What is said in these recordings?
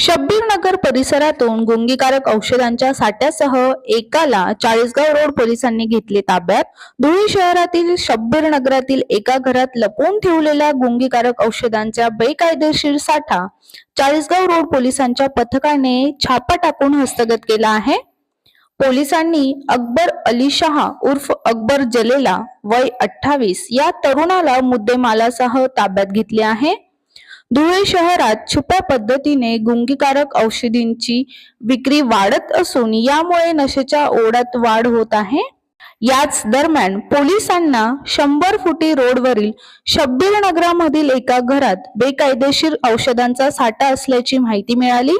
शब्बीर नगर परिसरातून गुंगीकारक औषधांच्या साठ्यासह एकाला चाळीसगाव रोड पोलिसांनी घेतले ताब्यात. धुळे शहरातील शब्बीर नगरातील एका घरात लपवून ठेवलेल्या गुंगीकारक औषधांचा बेकायदेशीर साठा चाळीसगाव रोड पोलिसांच्या पथकाने छापा टाकून हस्तगत केला आहे. पोलिसांनी अकबर अली शहा उर्फ अकबर जलेला वय अठ्ठावीस या तरुणाला मुद्देमालासह ताब्यात घेतले आहे. धुळे शहरात छुप्या पद्धतीने गुंगीकारक औषधींची विक्री वाढत असून यामुळे नशेच्या ओढ्यात वाढ होत आहे. याच दरम्यान पोलिसांना शंभर फुटी रोडवरील शब्बीर नगरामधील एका घरात बेकायदेशीर औषधांचा साठा असल्याची माहिती मिळाली.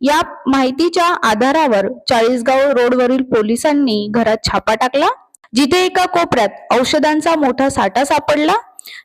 या माहितीच्या आधारावर चाळीसगाव रोडवरील पोलिसांनी घरात छापा टाकला जिथे एका कोपऱ्यात औषधांचा मोठा साठा सापडला.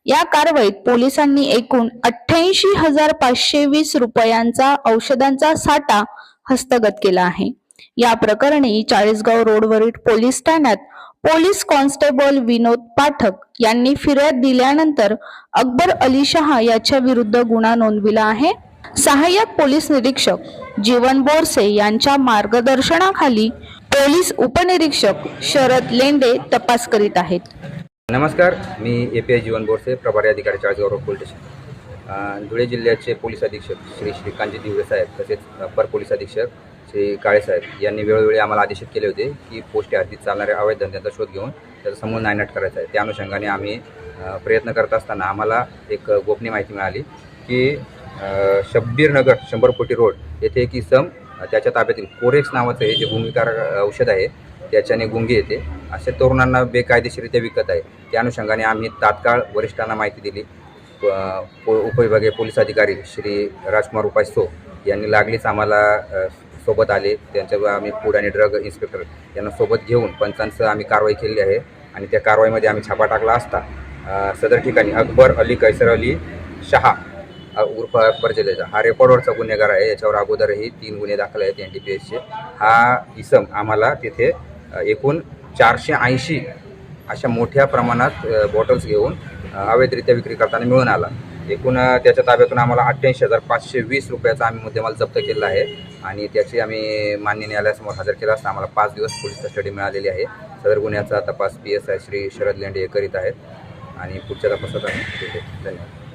या कारवाईत पोलिसांनी एकूण अठ्ठ्याऐंशी हजार पाचशे वीस रुपयांचा औषधांचा साठा हस्तगत केला आहे. या प्रकरणी चाळीसगाव रोडवरील पोलीस ठाण्यात पोलीस कॉन्स्टेबल विनोद पाठक यांनी फिर्याद दिल्यानंतर अकबर अली शहा याच्या विरुद्ध गुन्हा नोंदविला आहे. सहाय्यक पोलीस निरीक्षक जीवन बोरसे यांच्या मार्गदर्शनाखाली पोलीस उपनिरीक्षक शरद लेंडे तपास करीत आहेत. नमस्कार मी A P I Jeevan Borse प्रभारी अधिकारी चाळीसगाव पोलीस स्टेशन धुळे जिल्ह्याचे पोलीस अधीक्षक श्री श्रीकांतजी दिवरे साहेब तसेच अपर पोलीस अधीक्षक श्री काळे साहेब यांनी वेळोवेळी आम्हाला आदेशित केले होते की पोस्ट हद्दीत चालणाऱ्या अवैध धंद्यांचा शोध घेऊन त्याचा समूळ नायनाट करायचा आहे. त्या अनुषंगाने आम्ही प्रयत्न करत असताना आम्हाला एक गोपनीय माहिती मिळाली की शब्बीरनगर शंभर कोटी रोड येथे एक इसम त्याच्या ताब्यातील कोरेक्स नावाचं हे जे भूमिकार औषध आहे त्याच्याने गुंगी येते. अशा तरुणांना बेकायदेशीरित्या विकत आहे. त्या अनुषंगाने आम्ही तात्काळ वरिष्ठांना माहिती दिली. प- उपविभागीय पोलीस अधिकारी श्री राजकुमार उपासो यांनी लागलीच आम्हाला सोबत आले. त्यांच्या आम्ही फूड आणि ड्रग इन्स्पेक्टर यांना सोबत घेऊन पंचांचं आम्ही कारवाई केली आहे आणि त्या कारवाईमध्ये आम्ही छापा टाकला असता सदर ठिकाणी अकबर अली कैसर अली शहा उर्फ अकबर जलेजा हा रेकॉर्डवरचा गुन्हेगार आहे. याच्यावर अगोदरही तीन गुन्हे दाखल आहेत एन डी पी एसचे. हा इसम आम्हाला तिथे एकूण चारशे ऐंशी अशा मोठ्या प्रमाणात बॉटल्स घेऊन अवैधरित्या विक्री करताना मिळून आला. एकूण त्याच्या ताब्यातून आम्हाला अठ्ठ्याऐंशी हजार पाचशे वीस रुपयाचा आम्ही मुद्देमाल जप्त केलेला आहे. आणि त्याची आम्ही मान्य न्यायालयासमोर हजर केला असता आम्हाला पाच दिवस पोलीस कस्टडी मिळालेली आहे. सदर गुन्ह्याचा तपास P S I Shri Sharad Lende हे करीत आहेत. आणि पुढच्या तपासात आम्ही धन्यवाद.